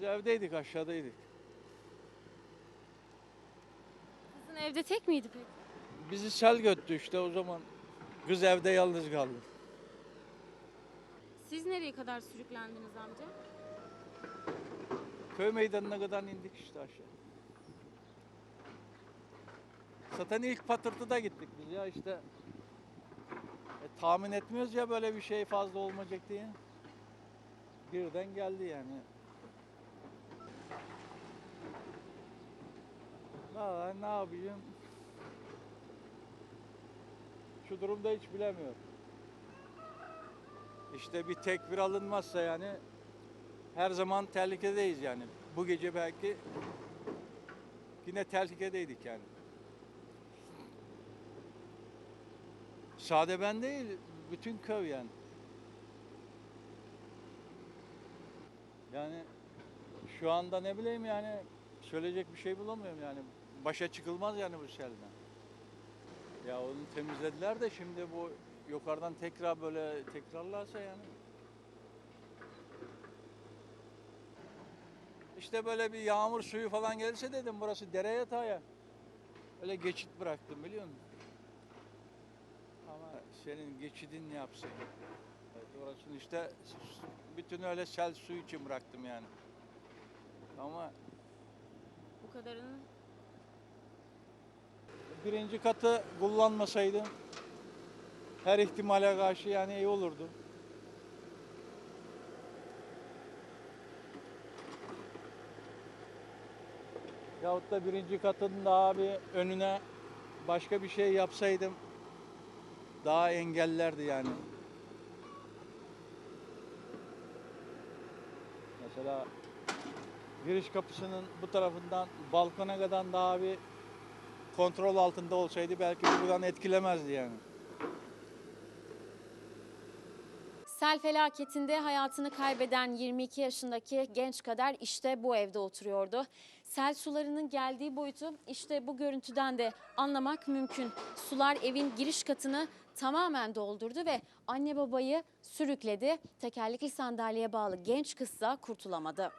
Biz evdeydik, aşağıdaydık. Kızın evde tek miydi peki? Bizi sel götürdü işte o zaman. Kız evde yalnız kaldı. Siz nereye kadar sürüklendiniz amca? Köy meydanına kadar indik işte aşağı. Zaten ilk patırtıda gittik biz ya işte. E, tahmin etmiyoruz ya böyle bir şey fazla olmayacak diye. Birden geldi yani. Valla ne yapayım? Şu durumda hiç bilemiyorum. İşte bir tekbir alınmazsa yani her zaman tehlikedeyiz yani. Bu gece belki yine tehlikedeydik yani. Sade ben değil, bütün köy yani. Yani şu anda ne bileyim yani söyleyecek bir şey bulamıyorum yani. Başa çıkılmaz yani bu selden. Ya onu temizlediler de şimdi bu yukarıdan tekrar böyle tekrarlarsa yani. İşte böyle bir yağmur suyu falan gelirse dedim burası dere yatağı ya. Öyle geçit bıraktım biliyor musun? Ama senin geçidin yapsın? Evet, orasını işte bütün öyle sel suyu için bıraktım yani. Ama Bu kadarını birinci katı kullanmasaydım her ihtimale karşı yani iyi olurdu. Yahut da birinci katın daha bir önüne başka bir şey yapsaydım daha engellerdi yani. Mesela giriş kapısının bu tarafından balkona kadar daha bir kontrol altında olsaydı belki buradan etkilemezdi yani. Sel felaketinde hayatını kaybeden 22 yaşındaki genç kadar işte bu evde oturuyordu. Sel sularının geldiği boyutu işte bu görüntüden de anlamak mümkün. Sular evin giriş katını tamamen doldurdu ve anne babayı sürükledi. Tekerlekli sandalyeye bağlı genç kızsa kurtulamadı.